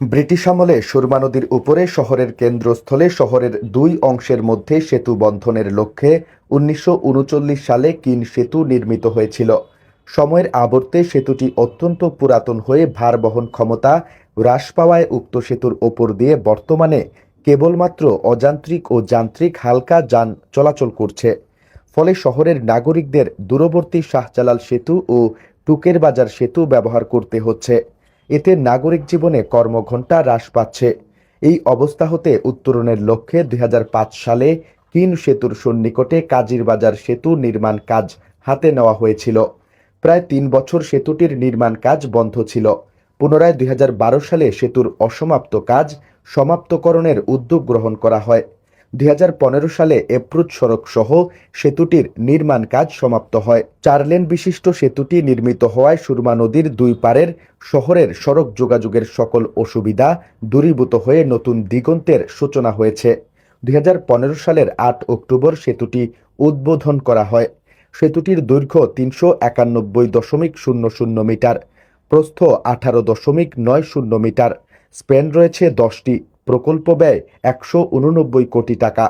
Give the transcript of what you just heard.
British আমলে সুরমা নদীর উপরে শহরের কেন্দ্রস্থলে শহরের দুই অংশের মধ্যে সেতু বন্ধনের লক্ষ্যে উনিশশো উনচল্লিশ সালে কিন সেতু নির্মিত হয়েছিল। সময়ের আবর্তে সেতুটি অত্যন্ত পুরাতন হয়ে ভার বহন ক্ষমতা হ্রাস পাওয়ায় উক্ত সেতুর ওপর দিয়ে বর্তমানে কেবলমাত্র অযান্ত্রিক ও যান্ত্রিক হালকা যান চলাচল করছে। ফলে শহরের নাগরিকদের দূরবর্তী শাহজালাল সেতু ও টুকের বাজার সেতু ব্যবহার করতে হচ্ছে। এতে নাগরিক জীবনে কর্মঘণ্টা হ্রাস পাচ্ছে। এই অবস্থা হতে উত্তরণের লক্ষ্যে দুই হাজার পাঁচ সালে কিন সেতুর সন্নিকটে কাজির বাজার সেতু নির্মাণ কাজ হাতে নেওয়া হয়েছিল। প্রায় তিন বছর সেতুটির নির্মাণ কাজ বন্ধ ছিল। পুনরায় দুই হাজার বারো সালে সেতুর অসমাপ্ত কাজ সমাপ্তকরণের উদ্যোগ গ্রহণ করা হয়। দুই হাজার পনেরো সালে এপ্রুচ সড়ক সহ সেতুটির নির্মাণ কাজ সমাপ্ত হয়। চার লেন বিশিষ্ট সেতুটি নির্মিত হওয়ায় সুরমা নদীর দুই পারের শহরের সড়ক যোগাযোগের সকল অসুবিধা দূরীভূত হয়ে নতুন দিগন্তের সূচনা হয়েছে। দুই হাজার পনেরো সালের আট অক্টোবর সেতুটি উদ্বোধন করা হয়। সেতুটির দৈর্ঘ্য তিনশো একানব্বই দশমিক শূন্য শূন্য মিটার, প্রস্থ আঠারো দশমিক নয় শূন্য মিটার, স্প্যান রয়েছে দশটি। প্রকল্প ব্যয় একশো উননব্বই কোটি টাকা।